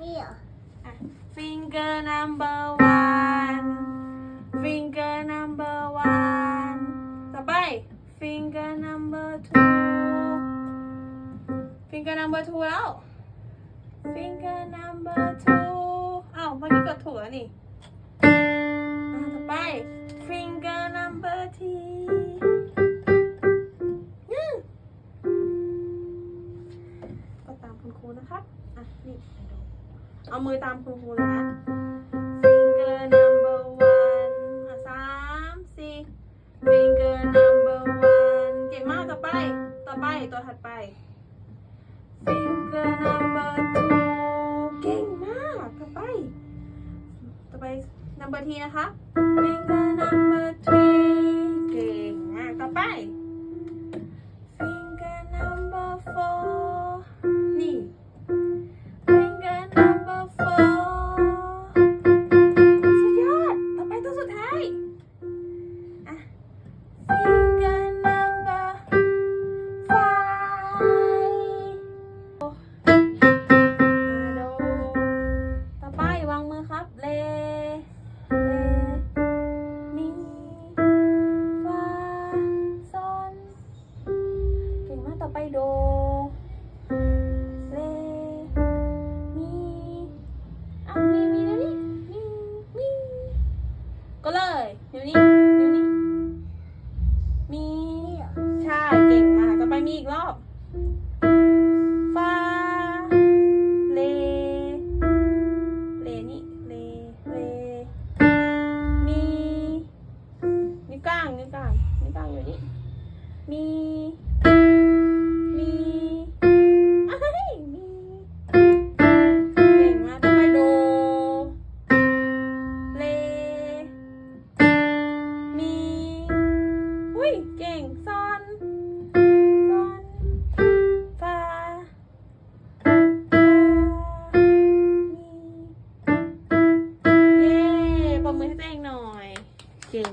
นี่เหรอ finger number one finger number one ต่อไป finger number two finger number two แล้ว finger number two อ้าวเมื่อกี้กดถูกแล้วนี่ต่อไป finger number three ก็ตามคุณครูนะครับ อะ นี่ เอามือตามคุณครูเลยนะ finger number one อะสามสี่ finger number one เก่งมากต่อไป ต่อไปตัวถัดไป finger number two เก่งมากต่อไป ต่อไป number t นะคะ มีมีอะเฮ้ยมีเก่งมากต่ไปโดเลมีอุ้ยเก่งซอนซอนฟาฟามีเย้ปรบมือให้ตัวงหน่อย เก่ง